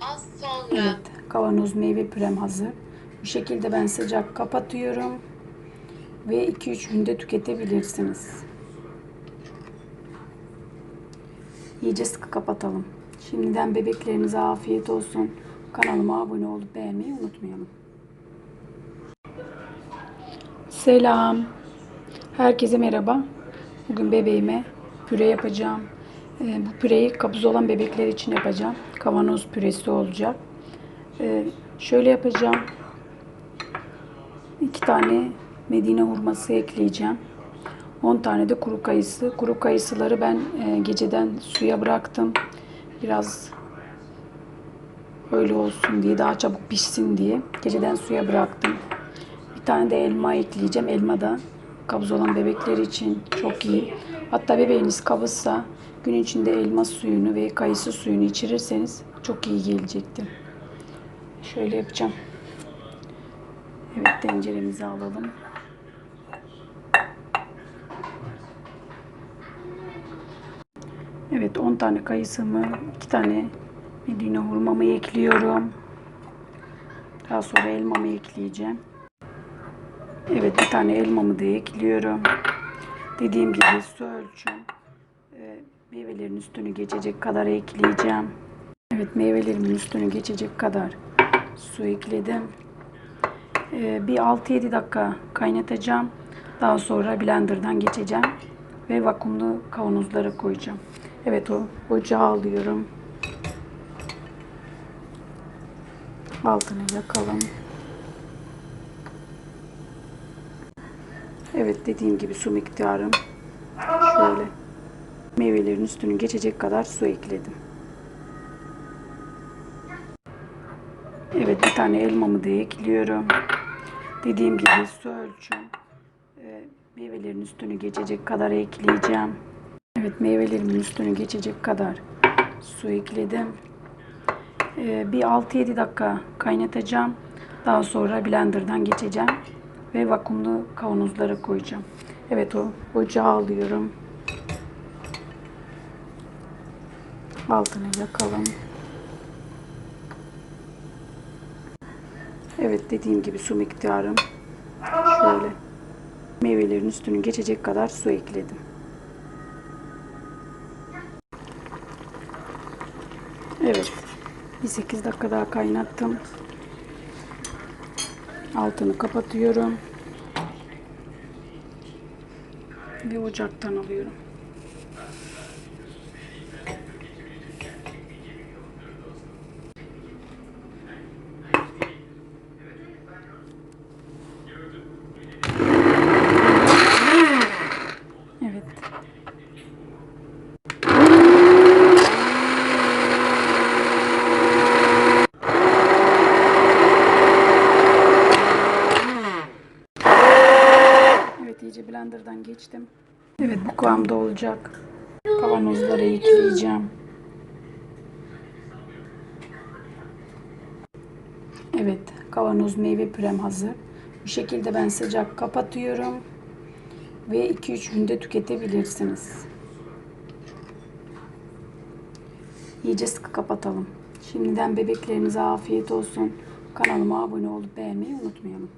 Az sonra. Evet, kavanoz meyve pürem hazır. Bu şekilde ben sıcak kapatıyorum. Ve 2-3 günde tüketebilirsiniz. İyice sıkı kapatalım. Şimdiden bebeklerinize afiyet olsun. Kanalıma abone olup beğenmeyi unutmayalım. Selam. Herkese merhaba. Bugün bebeğime püre yapacağım. Ee, bu püreyi kabız olan bebekler için yapacağım. Kavanoz püresi olacak. Ee, şöyle yapacağım. İki tane Medine hurması ekleyeceğim. 10 tane de kuru kayısı. Kuru kayısıları ben e, geceden suya bıraktım. Biraz öyle olsun diye, daha çabuk pişsin diye geceden suya bıraktım. Bir tane de elma ekleyeceğim. Elma da kabız olan bebekler için çok iyi. Hatta bebeğiniz kabızsa gün içinde elma suyunu ve kayısı suyunu içirirseniz çok iyi gelecektir. Şöyle yapacağım. Evet tenceremizi alalım. Evet 10 tane kayısımı, 2 tane medine hurmamı ekliyorum. Daha sonra elmamı ekleyeceğim. Evet bir tane elmamı da ekliyorum. Dediğim gibi su ölçüm. Ee, meyvelerin üstünü geçecek kadar ekleyeceğim. Evet meyvelerimin üstünü geçecek kadar su ekledim. Ee, bir 6-7 dakika kaynatacağım. Daha sonra blenderdan geçeceğim ve vakumlu kavanozlara koyacağım. Evet o ocağı alıyorum. Altını yakalım. Evet dediğim gibi su miktarım şöyle meyvelerin üstünü geçecek kadar su ekledim. Evet bir tane elmamı da ekliyorum. Dediğim gibi su ölçüm. Ee, meyvelerin üstünü geçecek kadar ekleyeceğim. Evet meyvelerimin üstünü geçecek kadar su ekledim. Ee, bir 6-7 dakika kaynatacağım. Daha sonra blenderdan geçeceğim ve vakumlu kavanozlara koyacağım. Evet o ocağı alıyorum. Altını yakalım. Evet dediğim gibi su miktarım şöyle meyvelerin üstünü geçecek kadar su ekledim. Evet. Bir 8 dakika daha kaynattım. Altını kapatıyorum. Ve ocaktan alıyorum. Evet. Evet iyice blenderdan geçtim. Evet bu kıvamda olacak. Kavanozlara ekleyeceğim. Evet kavanoz meyve pürem hazır. Bu şekilde ben sıcak kapatıyorum. Ve 2-3 günde tüketebilirsiniz. İyice sıkı kapatalım. Şimdiden bebeklerinize afiyet olsun. Kanalıma abone olup beğenmeyi unutmayalım.